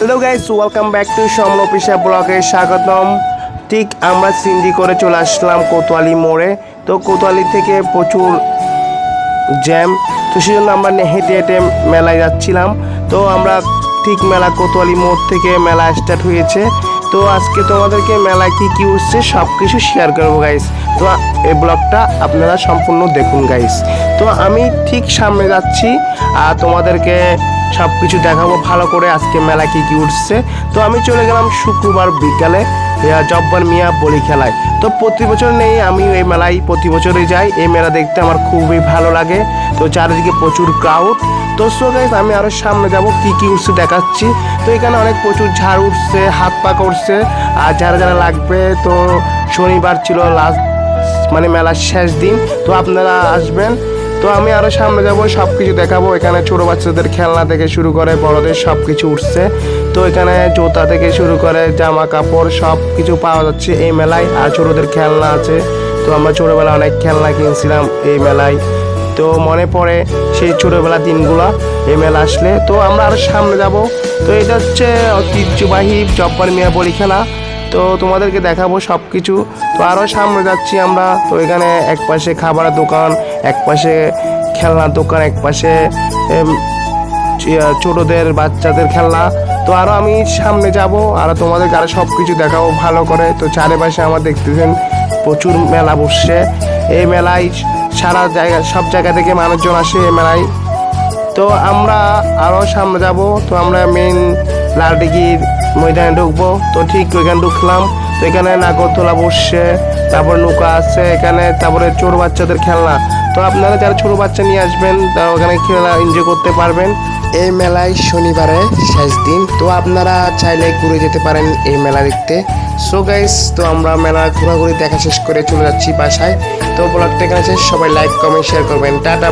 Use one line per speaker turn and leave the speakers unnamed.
Hello guys welcome back to সমন অফিসা ব্লগে স্বাগতম। ঠিক আমরা সিন্ডি করে চলে আসলাম কোতোয়ালি মোড়ে। তো কোতোয়ালি থেকে প্রচুর জ্যাম। তো সেই জন্য আমরা হেঁটে হেঁটে মেলায় যাচ্ছিলাম। তো আমরা ঠিক মেলা কোতোয়ালি মোড় থেকে মেলা স্টার্ট হয়েছে। তো আজকে তোমাদেরকে মেলায় কি কি উঠছে সব কিছু শেয়ার করব গাইস তো এই ব্লগটা আপনারা সম্পূর্ণ দেখুন গাইস তো আমি ঠিক সামনে যাচ্ছি। আর তোমাদেরকে সব কিছু দেখাবো, ভালো করে আজকে মেলা কি কি উঠছে। তো আমি চলে গেলাম শুক্রবার বিকালে জব্বার মিয়া বলি খেলায়। তো প্রতি বছর নেই, আমি এই মেলায় প্রতি বছরই যাই। এই মেলা দেখতে আমার খুবই ভালো লাগে। তো চারিদিকে প্রচুর ক্রাউড তো সো গাইস আমি আরও সামনে যাব, কি কি উঠছে দেখাচ্ছি। তো এখানে অনেক প্রচুর ঝাড় উঠছে, হাত পাকা উঠছে আর যারা যারা লাগবে, তো শনিবার ছিল লাস্ট মানে মেলার শেষ দিন, তো আপনারা আসবেন। তো আমি আরও সামনে যাব সব কিছু দেখাবো। এখানে ছোটো বাচ্চাদের খেলনা থেকে শুরু করে বড়দের সব কিছু উঠছে। তো এখানে জুতা থেকে শুরু করে জামা কাপড় সব কিছু পাওয়া যাচ্ছে এই মেলায়। আর ছোটোদের খেলনা আছে। তো আমরা ছোটোবেলা অনেক খেলনা কিনছিলাম এই মেলায়। তো মনে পড়ে সেই ছোটোবেলা দিনগুলো, এই মেলা আসলে। তো আমরা আরও সামনে যাব। তো এটা হচ্ছে ঐতিহ্যবাহী জব্বার মিয়া বলি খেলা। তো তোমাদেরকে দেখাবো সব কিছু তো আরও সামনে যাচ্ছি আমরা। তো এখানে এক পাশে খাবারের দোকান এক পাশে খেলনার দোকান এক পাশে ছোটদের, বাচ্চাদের খেলনা। তো আরও আমি সামনে যাব, আর তোমাদেরকে আরও সব কিছু দেখাবো ভালো করে। তো চারিপাশে আমার দেখতেছেন প্রচুর মেলা বসছে। এই মেলায় সারা জায়গা, সব জায়গা থেকে মানুষজন আসে এই মেলায়। তো আমরা আরও সামনে যাব। তো আমরা মেন লালডিগির ময়দানে ঢুকবো। তো ঠিক ওইখানে ঢুকলাম। তো এখানে নাগরতলা বসছে। তারপর নৌকা আছে। এখানে তারপরে ছোট বাচ্চাদের খেলনা। তো আপনারা যারা ছোট বাচ্চা নিয়ে আসবেন তা ওখানে খেলা এনজয় করতে পারবেন। এই মেলায় শনিবারে শেষ দিন। তো আপনারা চাইলে ঘুরে যেতে পারেন এই মেলা দেখতে। সো গাইস তো আমরা মেলা ঘোরাঘুরি দেখা শেষ করে চলে যাচ্ছি বাসায়। তো ব্লগটা এখানে সবাই লাইক কমেন্ট শেয়ার করবেন। টাটা।